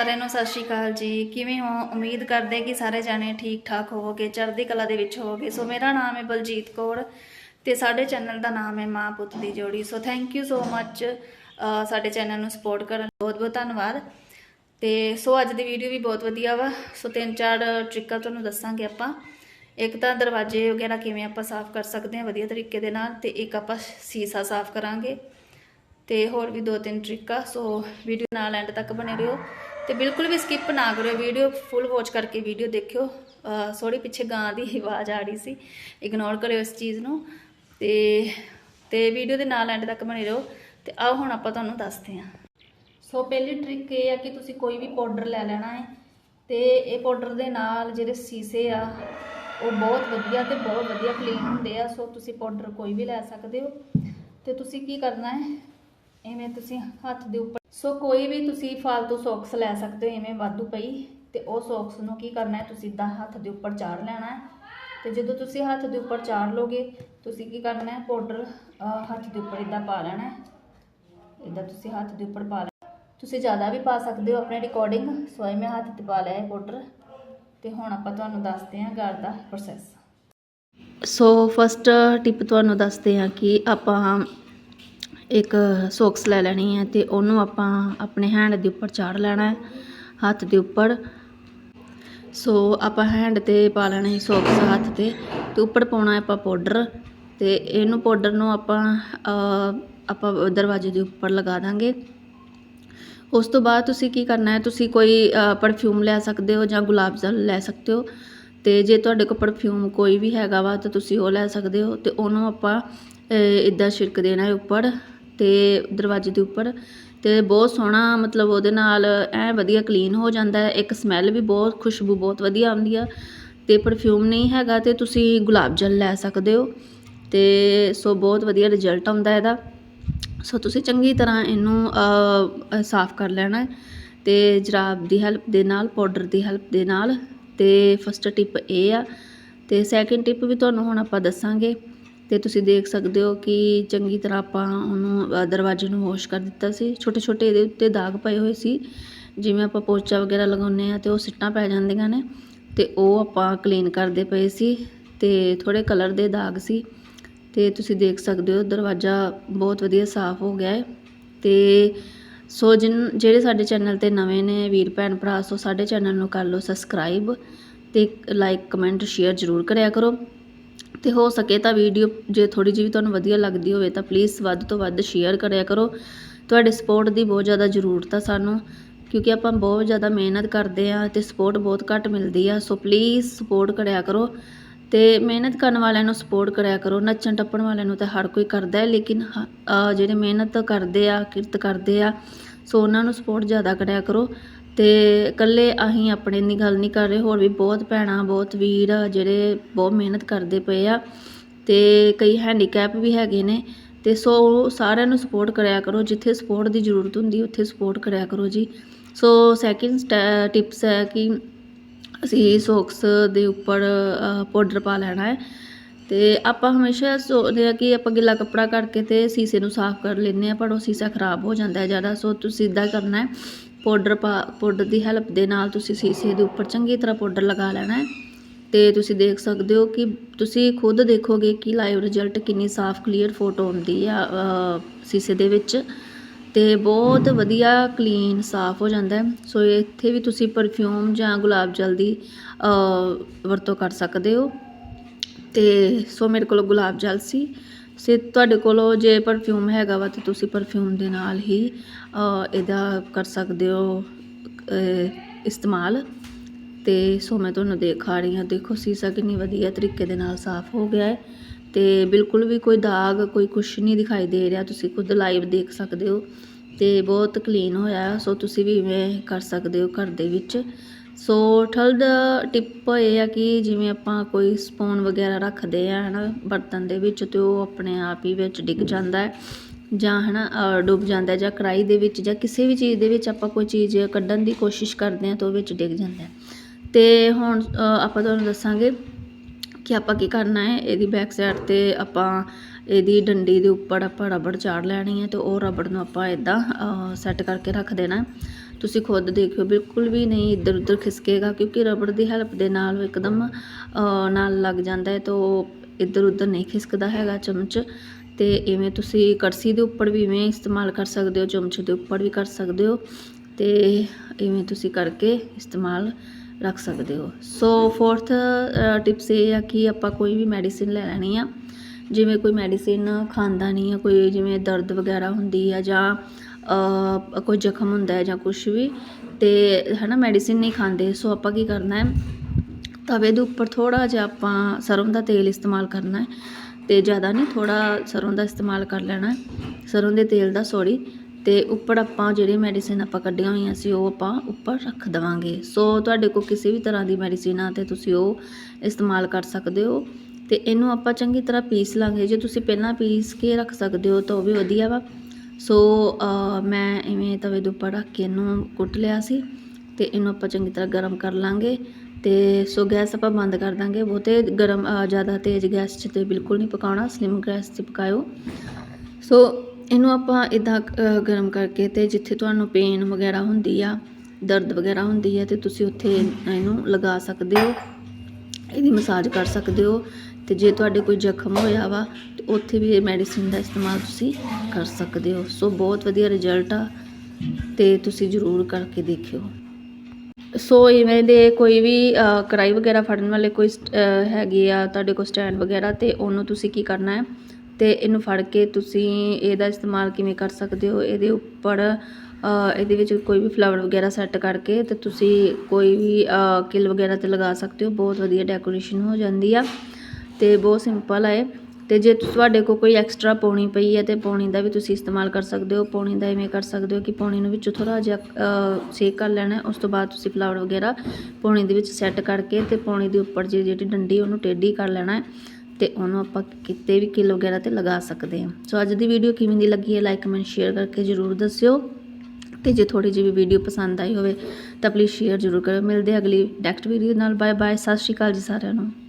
ਸਾਰਿਆਂ ਨੂੰ ਸਤਿ ਸ਼੍ਰੀ ਅਕਾਲ ਜੀ। ਕਿਵੇਂ ਹੋ? ਉਮੀਦ ਕਰਦੇ ਕਿ ਸਾਰੇ ਜਾਣੇ ਠੀਕ ਠਾਕ ਹੋਵੋਗੇ, ਚੜ੍ਹਦੀ ਕਲਾ ਦੇ ਵਿੱਚ ਹੋਵੋਗੇ। ਸੋ ਮੇਰਾ ਨਾਮ ਹੈ ਬਲਜੀਤ ਕੌਰ ਤੇ ਸਾਡੇ ਚੈਨਲ ਦਾ ਨਾਮ ਹੈ ਮਾਂ ਪੁੱਤ ਦੀ ਜੋੜੀ। ਸੋ ਥੈਂਕ ਯੂ ਸੋ ਮੱਚ ਸਾਡੇ ਚੈਨਲ ਨੂੰ ਸਪੋਰਟ ਕਰਨ ਬਹੁਤ ਬਹੁਤ ਧੰਨਵਾਦ। ਤੇ ਸੋ ਅੱਜ ਦੀ ਵੀਡੀਓ ਵੀ ਬਹੁਤ ਵਧੀਆ ਵਾ। ਸੋ ਤਿੰਨ ਚਾਰ ਟ੍ਰਿਕਾਂ ਤੁਹਾਨੂੰ ਦੱਸਾਂਗੇ ਆਪਾਂ। ਇੱਕ ਤਾਂ ਦਰਵਾਜ਼ੇ ਵਗੈਰਾ ਕਿਵੇਂ ਆਪਾਂ ਸਾਫ਼ ਕਰ ਸਕਦੇ ਹਾਂ ਵਧੀਆ ਤਰੀਕੇ ਦੇ ਨਾਲ ਤੇ ਇੱਕ ਆਪਾਂ ਸੀਸਾ ਸਾਫ਼ ਕਰਾਂਗੇ। ਤੇ ਹੋਰ ਵੀ ਦੋ ਤਿੰਨ ਟ੍ਰਿਕਾਂ ਸੋ ਵੀਡੀਓ ਨਾਲ ਐਂਡ ਤੱਕ ਬਣੇ ਰਹੋ। ਤੇ ਬਿਲਕੁਲ ਵੀ ਸਕਿਪ ਨਾ ਕਰਿਓ ਵੀਡੀਓ ਫੁੱਲ ਵਾਚ ਕਰਕੇ ਵੀਡੀਓ ਦੇਖਿਓ। ਸੋੜੀ ਪਿੱਛੇ ਗਾਂ ਦੀ ਆਵਾਜ਼ ਆ ਰਹੀ ਸੀ। ਇਗਨੋਰ ਕਰਿਓ ਇਸ ਚੀਜ਼ ਨੂੰ। ਤੇ ਤੇ ਵੀਡੀਓ ਦੇ ਨਾਲ ਐਂਡ ਤੱਕ ਬਣੇ ਰਹੋ। ਤੇ ਆਓ ਹੁਣ ਆਪਾਂ ਤੁਹਾਨੂੰ ਦੱਸਦੇ ਹਾਂ। ਸੋ ਪਹਿਲੀ ਟ੍ਰਿਕ ਇਹ ਆ ਕਿ ਤੁਸੀਂ ਕੋਈ ਵੀ ਪਾਊਡਰ ਲੈ ਲੈਣਾ ਹੈ। ਤੇ ਇਹ ਪਾਊਡਰ ਦੇ ਨਾਲ ਜਿਹੜੇ ਸੀਸੇ ਆ, ਉਹ ਬਹੁਤ ਵਧੀਆ ਤੇ ਬਹੁਤ ਵਧੀਆ ਕਲੀਨ ਹੁੰਦੇ ਆ। ਸੋ ਤੁਸੀਂ ਪਾਊਡਰ ਕੋਈ ਵੀ ਲੈ ਸਕਦੇ ਹੋ। ਤੇ ਤੁਸੀਂ ਕੀ ਕਰਨਾ ਹੈ? ਐਵੇਂ ਤੁਸੀਂ ਹੱਥ ਦੇ ਉੱਪਰ ਸੋ ਕੋਈ ਵੀ ਤੁਸੀਂ ਫालतू ਸੌਕਸ ਲੈ ਸਕਦੇ ਹੋ ਐਵੇਂ ਵਾਧੂ ਪਈ, ਤੇ ਉਹ ਸੌਕਸ ਨੂੰ ਕੀ ਕਰਨਾ ਹੈ, ਤੁਸੀਂ ਇਦਾਂ ਹੱਥ ਦੇ ਉੱਪਰ ਚਾੜ ਲੈਣਾ ਹੈ। ਤੇ ਜਦੋਂ ਤੁਸੀਂ ਹੱਥ ਦੇ ਉੱਪਰ ਚਾੜ ਲੋਗੇ, ਤੁਸੀਂ ਕੀ ਕਰਨਾ ਹੈ, ਪਾਊਡਰ ਹੱਥ ਦੇ ਉੱਪਰ ਇਦਾਂ ਪਾ ਲੈਣਾ ਹੈ। ਇਦਾਂ ਤੁਸੀਂ ਹੱਥ ਦੇ ਉੱਪਰ ਪਾ ਲੈਣਾ ਤੁਸੀਂ ਜ਼ਿਆਦਾ ਵੀ ਪਾ ਸਕਦੇ ਹੋ ਆਪਣੇ ਰਿਕਾਰਡਿੰਗ ਸੋ ਇਹ ਮੈਂ ਹੱਥ ਤੇ ਪਾ ਲਿਆ ਹੈ ਪਾਊਡਰ, ਤੇ ਹੁਣ ਆਪਾਂ ਤੁਹਾਨੂੰ ਦੱਸਦੇ ਹਾਂ ਘਰ ਦਾ ਪ੍ਰੋਸੈਸ ਸੋ ਫਸਟ ਟਿਪ ਤੁਹਾਨੂੰ ਦੱਸਦੇ ਹਾਂ ਕਿ ਆਪਾਂ ਇੱਕ ਸੋਕਸ ਲੈ ਲੈਣੀ ਹੈ ਅਤੇ ਉਹਨੂੰ ਆਪਾਂ ਆਪਣੇ ਹੈਂਡ ਦੇ ਉੱਪਰ ਚਾੜ ਲੈਣਾ ਹੱਥ ਦੇ ਉੱਪਰ। ਸੋ ਆਪਾਂ ਹੈਂਡ ਤੇ ਪਾ ਲੈਣਾ ਹੈ ਸੋਕਸ ਹੱਥ ਤੇ ਅਤੇ ਉੱਪਰ ਪਾਉਣਾ ਆਪਾਂ ਪਾਊਡਰ ਅਤੇ ਇਹਨੂੰ ਪਾਊਡਰ ਨੂੰ ਆਪਾਂ ਆਪਾਂ ਦਰਵਾਜ਼ੇ ਦੇ ਉੱਪਰ ਲਗਾ ਦਾਂਗੇ। ਉਸ ਤੋਂ ਬਾਅਦ ਤੁਸੀਂ ਕੀ ਕਰਨਾ ਹੈ, ਤੁਸੀਂ ਕੋਈ ਪਰਫਿਊਮ ਲੈ ਸਕਦੇ ਹੋ ਜਾਂ ਗੁਲਾਬ ਜਲ ਲੈ ਸਕਦੇ ਹੋ ਅਤੇ ਜੇ ਤੁਹਾਡੇ ਕੋਲ ਪਰਫਿਊਮ ਕੋਈ ਵੀ ਹੈਗਾ ਵਾ ਤਾਂ ਤੁਸੀਂ ਉਹ ਲੈ ਸਕਦੇ ਹੋ ਅਤੇ ਉਹਨੂੰ ਆਪਾਂ ਇਦਾਂ ਛਿੜਕ ਦੇਣਾ ਹੈ ਉੱਪਰ। ਅਤੇ ਦਰਵਾਜ਼ੇ ਦੇ ਉੱਪਰ ਅਤੇ ਬਹੁਤ ਸੋਹਣਾ ਮਤਲਬ ਉਹਦੇ ਨਾਲ ਐਂ ਵਧੀਆ ਕਲੀਨ ਹੋ ਜਾਂਦਾ ਇੱਕ ਸਮੈਲ ਵੀ ਬਹੁਤ, ਖੁਸ਼ਬੂ ਬਹੁਤ ਵਧੀਆ ਆਉਂਦੀ ਆ। ਅਤੇ ਪਰਫਿਊਮ ਨਹੀਂ ਹੈਗਾ ਤੇ ਤੁਸੀਂ ਗੁਲਾਬ ਜਲ ਲੈ ਸਕਦੇ ਹੋ। ਅਤੇ ਸੋ ਬਹੁਤ ਵਧੀਆ ਰਿਜ਼ਲਟ ਆਉਂਦਾ ਇਹਦਾ। ਸੋ ਤੁਸੀਂ ਚੰਗੀ ਤਰ੍ਹਾਂ ਇਹਨੂੰ ਸਾਫ਼ ਕਰ ਲੈਣਾ ਅਤੇ ਜਰਾਬ ਦੀ ਹੈਲਪ ਦੇ ਨਾਲ ਪਾਊਡਰ ਦੀ ਹੈਲਪ ਦੇ ਨਾਲ। ਅਤੇ ਫਸਟ ਟਿਪ ਇਹ ਆ ਅਤੇ ਸੈਕਿੰਡ ਟਿਪ ਵੀ ਤੁਹਾਨੂੰ ਹੁਣ ਆਪਾਂ ਦੱਸਾਂਗੇ। ਤੇ ਤੁਸੀਂ ਦੇਖ ਸਕਦੇ ਹੋ ਕਿ ਚੰਗੀ ਤਰ੍ਹਾਂ ਆਪਾਂ ਉਹਨੂੰ ਦਰਵਾਜ਼ੇ ਨੂੰ ਵਾਸ਼ ਕਰ ਦਿੱਤਾ ਸੀ। ਛੋਟੇ ਛੋਟੇ ਇਹਦੇ ਉੱਤੇ ਦਾਗ ਪਏ ਹੋਏ ਸੀ। ਜਿਵੇਂ ਆਪਾਂ ਪੋਚਾ ਵਗੈਰਾ ਲਗਾਉਂਦੇ ਆ ਤੇ ਉਹ ਸਿੱਟਾਂ ਪੈ ਜਾਂਦੀਆਂ ਨੇ ਤੇ ਉਹ ਆਪਾਂ ਕਲੀਨ ਕਰਦੇ ਪਏ ਸੀ ਤੇ ਥੋੜੇ ਕਲਰ ਦੇ ਦਾਗ ਸੀ। ਤੇ ਤੁਸੀਂ ਦੇਖ ਸਕਦੇ ਹੋ ਦਰਵਾਜ਼ਾ ਬਹੁਤ ਵਧੀਆ ਸਾਫ਼ ਹੋ ਗਿਆ ਹੈ ਤੇ ਸੋ ਜਿਨ, ਜਿਹੜੇ ਸਾਡੇ ਚੈਨਲ ਤੇ ਨਵੇਂ ਨੇ ਵੀਰ ਭੈਣ ਭਰਾ, ਸੋ ਸਾਡੇ ਚੈਨਲ ਨੂੰ ਕਰ ਲਓ ਸਬਸਕ੍ਰਾਈਬ ਤੇ ਲਾਈਕ ਕਮੈਂਟ ਸ਼ੇਅਰ ਜ਼ਰੂਰ ਕਰਿਆ ਕਰੋ। ਤੇ ਹੋ ਸਕੇ ਤਾਂ ਵੀਡੀਓ ਜੇ ਥੋੜੀ ਜਿਹੀ ਵੀ ਤੁਹਾਨੂੰ ਵਧੀਆ ਲੱਗਦੀ ਹੋਵੇ ਤਾਂ ਪਲੀਜ਼ ਵੱਧ ਤੋਂ ਵੱਧ ਸ਼ੇਅਰ ਕਰਿਆ ਕਰੋ। ਤੁਹਾਡੇ ਸਪੋਰਟ ਦੀ ਬਹੁਤ ਜ਼ਿਆਦਾ ਜ਼ਰੂਰਤ ਆ ਸਾਨੂੰ, ਕਿਉਂਕਿ ਆਪਾਂ ਬਹੁਤ ਜ਼ਿਆਦਾ ਮਿਹਨਤ ਕਰਦੇ ਆ ਤੇ ਸਪੋਰਟ ਬਹੁਤ ਘੱਟ ਮਿਲਦੀ ਆ ਸੋ ਪਲੀਜ਼ ਸਪੋਰਟ ਕਰਿਆ ਕਰੋ ਤੇ ਮਿਹਨਤ ਕਰਨ ਵਾਲਿਆਂ ਨੂੰ ਸਪੋਰਟ ਕਰਿਆ ਕਰੋ, ਨੱਚਣ ਟੱਪਣ ਵਾਲਿਆਂ ਨੂੰ ਤਾਂ ਹਰ ਕੋਈ ਕਰਦਾ ਹੈ, ਲੇਕਿਨ ਹ- ਜਿਹੜੇ ਮਿਹਨਤ ਕਰਦੇ ਆ, ਕਿਰਤ ਕਰਦੇ ਆ ਸੋ ਉਹਨਾਂ ਨੂੰ ਸਪੋਰਟ ਜ਼ਿਆਦਾ ਕਰਿਆ ਕਰੋ। ਅਤੇ ਇਕੱਲੇ ਅਸੀਂ ਆਪਣੇ ਦੀ ਗੱਲ ਨਹੀਂ ਕਰ ਰਹੇ, ਹੋਰ ਵੀ ਬਹੁਤ ਭੈਣਾਂ, ਬਹੁਤ ਵੀਰ ਆ ਜਿਹੜੇ ਬਹੁਤ ਮਿਹਨਤ ਕਰਦੇ ਪਏ ਆ ਅਤੇ ਕਈ ਹੈਂਡੀਕੈਪ ਵੀ ਹੈਗੇ ਨੇ ਅਤੇ ਸੋ ਸਾਰਿਆਂ ਨੂੰ ਸਪੋਰਟ ਕਰਿਆ ਕਰੋ, ਜਿੱਥੇ ਸਪੋਰਟ ਦੀ ਜ਼ਰੂਰਤ ਹੁੰਦੀ ਉੱਥੇ ਸਪੋਰਟ ਕਰਿਆ ਕਰੋ ਜੀ। ਸੋ ਸੈਕਿੰਡ ਟਿਪਸ ਹੈ ਕਿ ਅਸੀਂ ਸੋਕਸ ਦੇ ਉੱਪਰ ਪਾਊਡਰ ਪਾ ਲੈਣਾ ਹੈ ਤੇ ਆਪਾਂ ਹਮੇਸ਼ਾ ਸੋਚਦੇ ਆ ਕਿ ਆਪਾਂ ਗਿੱਲਾ ਕੱਪੜਾ ਕਰਕੇ ਤੇ ਸੀਸੇ ਨੂੰ ਸਾਫ਼ ਕਰ ਲੈਂਦੇ ਆ ਪਰ ਉਹ ਸੀਸਾ ਖਰਾਬ ਹੋ ਜਾਂਦਾ ਹੈ ਜ਼ਿਆਦਾ, ਸੋ ਤੁਸੀਂ ਇਦਾਂ ਕਰਨਾ ਹੈ ਪਾਊਡਰ ਪਾ, ਪਾਊਡਰ ਦੀ ਹੈਲਪ ਦੇ ਨਾਲ ਤੁਸੀਂ ਸੀਸੇ ਦੇ ਉੱਪਰ ਚੰਗੀ ਤਰ੍ਹਾਂ ਪਾਊਡਰ ਲਗਾ ਲੈਣਾ ਹੈ। ਤੇ ਤੁਸੀਂ ਦੇਖ ਸਕਦੇ ਹੋ ਕਿ ਤੁਸੀਂ ਖੁਦ ਦੇਖੋਗੇ ਕਿ ਲਾਈਵ ਰਿਜ਼ਲਟ ਕਿੰਨੀ ਸਾਫ਼, ਕਲੀਅਰ ਫੋਟੋ ਆਉਂਦੀ ਆ ਸੀਸੇ ਦੇ ਵਿੱਚ। ਤੇ ਬਹੁਤ ਵਧੀਆ, ਕਲੀਨ, ਸਾਫ਼ ਹੋ ਜਾਂਦਾ ਹੈ। ਸੋ ਇੱਥੇ ਵੀ ਤੁਸੀਂ ਪਰਫਿਊਮ ਜਾਂ ਗੁਲਾਬ ਜਲ ਦੀ ਵਰਤੋਂ ਕਰ ਸਕਦੇ ਹੋ। ਤੇ ਸੋ ਮੇਰੇ ਕੋਲ ਗੁਲਾਬ ਜਲ ਸੀ। ਸੇ ਤੁਹਾਡੇ ਕੋਲੋਂ ਜੇ ਪਰਫਿਊਮ ਹੈਗਾ ਵਾ ਤਾਂ ਤੁਸੀਂ ਪਰਫਿਊਮ ਦੇ ਨਾਲ ਹੀ ਇਹਦਾ ਕਰ ਸਕਦੇ ਹੋ ਇਸਤੇਮਾਲ। ਤੇ ਸੋ ਮੈਂ ਤੁਹਾਨੂੰ ਦਿਖਾ ਰਹੀ ਹਾਂ, ਦੇਖੋ ਸੀਸਾ ਕਿੰਨੀ ਵਧੀਆ ਤਰੀਕੇ ਦੇ ਨਾਲ ਸਾਫ਼ ਹੋ ਗਿਆ ਹੈ। ਤੇ ਬਿਲਕੁਲ ਵੀ ਕੋਈ ਦਾਗ, ਕੋਈ ਕੁਛ ਨਹੀਂ ਦਿਖਾਈ ਦੇ ਰਿਹਾ, ਤੁਸੀਂ ਖੁਦ ਲਾਈਵ ਦੇਖ ਸਕਦੇ ਹੋ। ਤੇ ਬਹੁਤ ਕਲੀਨ ਹੋਇਆ, ਸੋ ਤੁਸੀਂ ਵੀ ਇਵੇਂ ਕਰ ਸਕਦੇ ਹੋ ਘਰ ਦੇ ਵਿੱਚ। ਸੋ ਥਰਡ ਟਿਪ ਇਹ ਆ ਕਿ ਜਿਵੇਂ ਆਪਾਂ ਕੋਈ ਸਪੂਨ ਵਗੈਰਾ ਰੱਖਦੇ ਆ ਹਨਾ ਬਰਤਨ ਦੇ ਵਿੱਚ ਤੇ ਉਹ ਆਪਣੇ ਆਪ ਹੀ ਵਿੱਚ ਡਿੱਗ ਜਾਂਦਾ ਹੈ ਜਾਂ ਹਨਾ ਅ, ਡੁੱਬ ਜਾਂਦਾ ਜਾਂ ਕੜਾਈ ਦੇ ਵਿੱਚ ਜਾਂ ਕਿਸੇ ਵੀ ਚੀਜ਼ ਦੇ ਵਿੱਚ ਆਪਾਂ ਕੋਈ ਚੀਜ਼ ਕੱਢਣ ਦੀ ਕੋਸ਼ਿਸ਼ ਕਰਦੇ ਆ ਤਾਂ ਉਹ ਵਿੱਚ ਡਿੱਗ ਜਾਂਦਾ ਹੈ। ਤੇ ਹੁਣ ਆਪਾਂ ਤੁਹਾਨੂੰ ਦੱਸਾਂਗੇ ਕਿ ਆਪਾਂ ਕੀ ਕਰਨਾ ਹੈ ਇਹਦੀ ਬੈਕ ਸਾਈਡ ਤੇ ਆਪਾਂ ਇਹਦੀ ਡੰਡੀ ਦੇ ਉੱਪਰ ਆਪਾਂ ਰਬੜ ਚਾੜ ਲੈਣੀ ਹੈ ਤੇ ਉਹ ਰਬੜ ਨੂੰ ਆਪਾਂ ਇਦਾਂ ਸੈੱਟ ਕਰਕੇ ਰੱਖ ਦੇਣਾ ਤੁਸੀਂ ਖੁਦ ਦੇਖਿਓ, ਬਿਲਕੁਲ ਵੀ ਨਹੀਂ ਇੱਧਰ ਉੱਧਰ ਖਿਸਕੇਗਾ, ਕਿਉਂਕਿ ਰਬੜ ਦੀ ਹੈਲਪ ਦੇ ਨਾਲ ਇੱਕਦਮ ਨਾਲ ਲੱਗ ਜਾਂਦਾ ਹੈ ਤਾਂ ਉਹ ਇੱਧਰ ਉੱਧਰ ਨਹੀਂ ਖਿਸਕਦਾ ਹੈਗਾ ਚਮਚ। ਤੇ ਇਵੇਂ ਤੁਸੀਂ ਕੜਸੀ ਦੇ ਉੱਪਰ ਵੀ ਇਵੇਂ ਇਸਤੇਮਾਲ ਕਰ ਸਕਦੇ ਹੋ, ਚਮਚ ਦੇ ਉੱਪਰ ਵੀ ਕਰ ਸਕਦੇ ਹੋ। ਤੇ ਇਵੇਂ ਤੁਸੀਂ ਕਰਕੇ ਇਸਤੇਮਾਲ ਰੱਖ ਸਕਦੇ ਹੋ। ਸੋ ਫੋਰਥ ਟਿਪਸ ਇਹ ਆ ਕਿ ਆਪਾਂ ਕੋਈ ਵੀ ਮੈਡੀਸਿਨ ਲੈ ਲੈਣੀ ਆ। ਜਿਵੇਂ ਕੋਈ ਮੈਡੀਸਿਨ ਖਾਂਦਾ ਨਹੀਂ ਆ, ਕੋਈ ਜਿਵੇਂ ਦਰਦ ਵਗੈਰਾ ਹੁੰਦੀ ਆ ਜਾਂ ਕੋਈ ਜ਼ਖਮ ਹੁੰਦਾ ਜਾਂ ਕੁਝ ਵੀ ਅਤੇ ਹੈ ਨਾ ਮੈਡੀਸਿਨ ਨਹੀਂ ਖਾਂਦੇ, ਸੋ ਆਪਾਂ ਕੀ ਕਰਨਾ ਹੈ? ਤਵੇ ਦੇ ਉੱਪਰ ਥੋੜ੍ਹਾ ਜਿਹਾ ਆਪਾਂ ਸਰ੍ਹੋਂ ਦਾ ਤੇਲ ਇਸਤੇਮਾਲ ਕਰਨਾ ਹੈ, ਤੇ ਜ਼ਿਆਦਾ ਨਹੀਂ, ਥੋੜ੍ਹਾ ਸਰ੍ਹੋਂ ਦਾ ਇਸਤੇਮਾਲ ਕਰ ਲੈਣਾ ਸਰ੍ਹੋਂ ਦੇ ਤੇਲ ਦਾ ਸੌਰੀ ਅਤੇ ਉੱਪਰ ਆਪਾਂ ਜਿਹੜੀ ਮੈਡੀਸਿਨ ਆਪਾਂ ਕੱਢੀਆਂ ਹੋਈਆਂ ਸੀ, ਉਹ ਆਪਾਂ ਉੱਪਰ ਰੱਖ ਦੇਵਾਂਗੇ। ਸੋ ਤੁਹਾਡੇ ਕੋਲ ਕਿਸੇ ਵੀ ਤਰ੍ਹਾਂ ਦੀ ਮੈਡੀਸਿਨ ਆ, ਤੇ ਤੁਸੀਂ ਉਹ ਇਸਤੇਮਾਲ ਕਰ ਸਕਦੇ ਹੋ ਅਤੇ ਇਹਨੂੰ ਆਪਾਂ ਚੰਗੀ ਤਰ੍ਹਾਂ ਪੀਸ ਲਾਂਗੇ। ਜੇ ਤੁਸੀਂ ਪਹਿਲਾਂ ਪੀਸ ਕੇ ਰੱਖ ਸਕਦੇ ਹੋ, ਤਾਂ ਉਹ ਵੀ ਵਧੀਆ ਵਾ। ਸੋ ਮੈਂ ਇਵੇਂ ਤਵੇ ਦੇ ਉੱਪਰ ਰੱਖ ਕੇ ਇਹਨੂੰ ਕੁੱਟ ਲਿਆ ਸੀ ਤੇ ਇਹਨੂੰ ਆਪਾਂ ਚੰਗੀ ਤਰ੍ਹਾਂ ਗਰਮ ਕਰ ਲਾਂਗੇ ਤੇ ਸੋ ਗੈਸ ਆਪਾਂ ਬੰਦ ਕਰ ਦਾਂਗੇ। ਬਹੁਤੇ ਗਰਮ ਜ਼ਿਆਦਾ ਤੇਜ਼ ਗੈਸ 'ਚ ਤੇ ਬਿਲਕੁਲ ਨਹੀਂ ਪਕਾਉਣਾ ਸਲਿਮ ਗੈਸ 'ਤੇ ਪਕਾਇਓ। ਸੋ ਇਹਨੂੰ ਆਪਾਂ ਇਦਾਂ ਗਰਮ ਕਰਕੇ ਤੇ ਜਿੱਥੇ ਤੁਹਾਨੂੰ ਪੇਨ ਵਗੈਰਾ ਹੁੰਦੀ ਆ, ਦਰਦ ਵਗੈਰਾ ਹੁੰਦੀ ਹੈ ਤੇ ਤੁਸੀਂ ਉੱਥੇ ਇਹਨੂੰ ਲਗਾ ਸਕਦੇ ਹੋ। ਇਹਦੀ ਮਸਾਜ ਕਰ ਸਕਦੇ ਹੋ। ਤੇ ਜੇ ਤੁਹਾਡੇ ਕੋਈ ਜ਼ਖਮ ਹੋਇਆ ਵਾ ਤੇ ਉੱਥੇ ਵੀ ਇਹ ਮੈਡੀਸਿਨ ਦਾ ਇਸਤੇਮਾਲ ਤੁਸੀਂ ਕਰ ਸਕਦੇ ਹੋ। ਸੋ ਬਹੁਤ ਵਧੀਆ ਰਿਜ਼ਲਟ ਆ ਤੇ ਤੁਸੀਂ ਜ਼ਰੂਰ ਕਰਕੇ ਦੇਖਿਓ। ਸੋ ਇਵੇਂ ਦੇ ਕੋਈ ਵੀ ਅ, ਕੜਾਈ ਵਗੈਰਾ ਫੜਨ ਵਾਲੇ ਕੋਈ ਸਟ- ਅ, ਹੈਗੇ ਆ ਤੁਹਾਡੇ ਕੋਲ ਸਟੈਂਡ ਵਗੈਰਾ ਤੇ ਉਹਨੂੰ ਤੁਸੀਂ ਕੀ ਕਰਨਾ ਹੈ? ਤੇ ਇਹਨੂੰ ਫੜ ਕੇ ਤੁਸੀਂ ਇਹਦਾ ਇਸਤੇਮਾਲ ਕਿਵੇਂ ਕਰ ਸਕਦੇ ਹੋ? ਇਹਦੇ ਉੱਪਰ ਇਹਦੇ ਵਿੱਚ ਕੋਈ ਵੀ ਫਲਾਵਰ ਵਗੈਰਾ ਸੈੱਟ ਕਰਕੇ ਤੇ ਤੁਸੀਂ ਕੋਈ ਵੀ ਅ, ਕਿੱਲ ਵਗੈਰਾ ਤੇ ਲਗਾ ਸਕਦੇ ਹੋ। ਬਹੁਤ ਵਧੀਆ ਡੈਕੋਰੇਸ਼ਨ ਹੋ ਜਾਂਦੀ ਆ। ਤੇ ਬਹੁਤ ਸਿੰਪਲ ਹੈ ਤੇ ਜੇ ਤੁਹਾਡੇ ਕੋਲ ਕੋਈ ਐਕਸਟਰਾ ਪੌਣੀ ਪਈ ਹੈ ਤੇ ਪੌਣੀ ਦਾ ਵੀ ਤੁਸੀਂ ਇਸਤੇਮਾਲ ਕਰ ਸਕਦੇ ਹੋ। ਪੌਣੀ ਦਾ ਇਵੇਂ ਕਰ ਸਕਦੇ ਹੋ ਕਿ ਪੌਣੀ ਨੂੰ ਵਿੱਚੋਂ ਥੋੜਾ ਜਿਹਾ ਸੇਕ ਕਰ ਲੈਣਾ ਉਸ ਤੋਂ ਬਾਅਦ ਤੁਸੀਂ ਫਲਾਵਰ ਵਗੈਰਾ ਪੌਣੀ ਦੇ ਵਿੱਚ ਸੈੱਟ ਕਰਕੇ ਤੇ ਪੌਣੀ ਦੇ ਉੱਪਰ ਜਿਹੜੀ ਜਿਹੜੀ ਡੰਡੀ ਉਹਨੂੰ ਟੇਢੀ ਕਰ ਲੈਣਾ ਹੈ ਤੇ ਉਹਨੂੰ ਆਪਾਂ ਕਿਤੇ ਵੀ ਕਿਲੋ ਵਗੈਰਾ ਤੇ ਲਗਾ ਸਕਦੇ ਹਾਂ। ਸੋ ਅੱਜ ਦੀ ਵੀਡੀਓ ਕਿਵੇਂ ਦੀ ਲੱਗੀ ਹੈ ਲਾਈਕ ਕਮੈਂਟ ਸ਼ੇਅਰ ਕਰਕੇ ਜਰੂਰ ਦੱਸਿਓ। ਤੇ ਜੇ ਥੋੜੀ ਜਿਹੀ ਵੀ ਵੀਡੀਓ ਪਸੰਦ ਆਈ ਹੋਵੇ ਤਾਂ ਪਲੀਜ਼ ਸ਼ੇਅਰ ਜ਼ਰੂਰ ਕਰਿਓ। ਮਿਲਦੇ ਅਗਲੀ ਨੈਕਸਟ ਵੀਡੀਓ ਨਾਲ। ਬਾਏ ਬਾਏ ਸਤਿ ਸ਼੍ਰੀ ਅਕਾਲ ਜੀ ਸਾਰਿਆਂ ਨੂੰ।